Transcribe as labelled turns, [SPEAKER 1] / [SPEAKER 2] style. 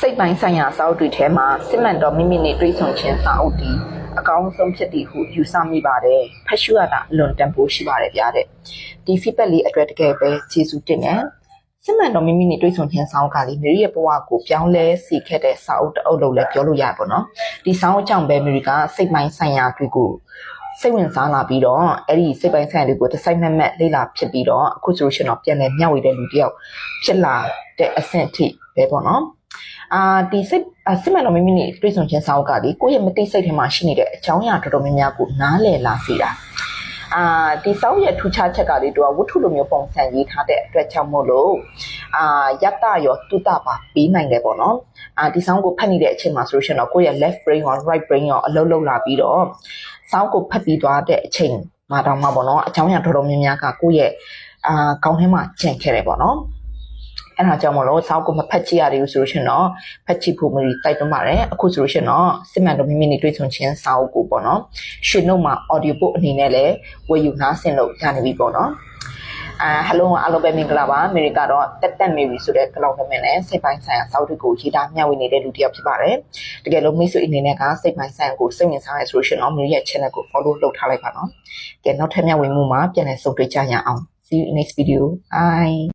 [SPEAKER 1] စိတ်ပိုင်းဆိုင်ရာစာအုပ်တွေထဲမှာစစ်မှန်တော့မိမိနဲ့တွေးဆုံခြင်းစာအုပ်ဒီအကောင်းဆုံးဖြစ်သည်ဟုယူဆမိပါတယ်ဖတ်ရှုရတာအလွန်တန်ဖိုးရှိပါတယ်ဗျာတဲ့ဒီ feedback လေးအတွက်တကယ်ပဲကျေးဇူးတင်တယ်စစ်မှန်တော့မိမိနဲ့တွေးဆုံခြင်းစာအုပ်ကလေးမိရဲ့ဘဝကိုပြောင်းလဲစေခဲ့တဲ့စာအုပ်တစ်အုပ်လို့လည်းပြောလို့ရပါတော့နော်ဒီစာအုပ်ကြောင့်ပဲမိကစိတ်ပိုင်းဆိုင်ရာတွေကို စိတ်ဝင်စားလာပြီးတော့အဲ့ဒီစိတ်ပိုင်းဆိုင်ရာတွေကိုတစ်စိုက်မက်မက်လေ့လာဖြစ်ပြီးတော့အခုဆိုလို့ရှိရင်တော့ပြန်လည်မျှဝေတဲ့လူတစ်ယောက်ဖြစ်လာတဲ့အဆင့်အထိပဲပေါ့နော်အာဒီစိတ်အာစစ်မှန်တော့မိမိနေတွေ့ဆုံခြင်းစာအုပ်ကလေကိုယ့်ရဲ့မတိစိတ်ထဲမှာရှိနေတဲ့အကြောင်းအရာတော်တော်များများကိုနားလည်လာစေတာအာဒီစာအုပ်ရဲ့ထူခြားချက်ကလေတော့ဝတ္ထုလိုမျိုးပုံစံရေးထားတဲ့အတွက်ကြောင့်မို့လို့အာယတ္တရောတုတ္တပါပြီးနိုင်တယ်ပေါ့နော်အာဒီစာအုပ်ကိုဖတ်နေတဲ့အချိန်မှာဆိုလို့ရှိရင်တော့ကိုယ့်ရဲ့ left brain ရော right brain ရောအလုံးလုံးလာပြီးတော့ စာအုပ်ကိုဖတ်ပြီးသွားတဲ့အချိန်မှာတော့မှပေါ့နော်အကြောင်းအရာတော်တော်များများကကိုယ့်ရဲ့အာကောင်းထဲမှာကျန်ခဲ့တယ်ပေါ့နော်အဲ့ဒါကြောင့်မလို့စောက်ကိုမဖတ်ကြည့်ရသေးဘူးဆိုလို့ရှရင်တော့ဖတ်ကြည့်ဖို့မလို့တိုက်တွန်းပါတယ်အခုဆိုလို့ရှရင်တော့စစ်မှန်တော့မိမိနေတွေ့ဆုံခြင်းစာအုပ်ကိုပေါ့နော်ရှင်တို့မှာ audio book အနေနဲ့လည်းဝယ်ယူနားဆင်လို့ရနေပြီပေါ့နော် အာဟယ်လိုအားလုံးပဲမင်္ဂလာပါအမေရိကတော့တက်တက်မေရီဆိုတဲ့ကလောက်နာမည်နဲ့စိတ်ပိုင်းဆိုင်ရာစောက်တွေကိုရေးသားမျှဝေနေတဲ့လူတစ်ယောက်ဖြစ်ပါတယ်တကယ်လို့မိတ်ဆွေအနေနဲ့ကစိတ်ပိုင်းဆိုင်ရာကိုစိတ်ဝင်စားရဆိုလို့ရှရင်တော့မေရီရဲ့ channel ကို follow လုပ်ထားလိုက်ပါနော်ကဲနောက်ထပ်မျှဝေမှုမှာပြန်လည်ဆုံတွေ့ကြရအောင် see you in next video bye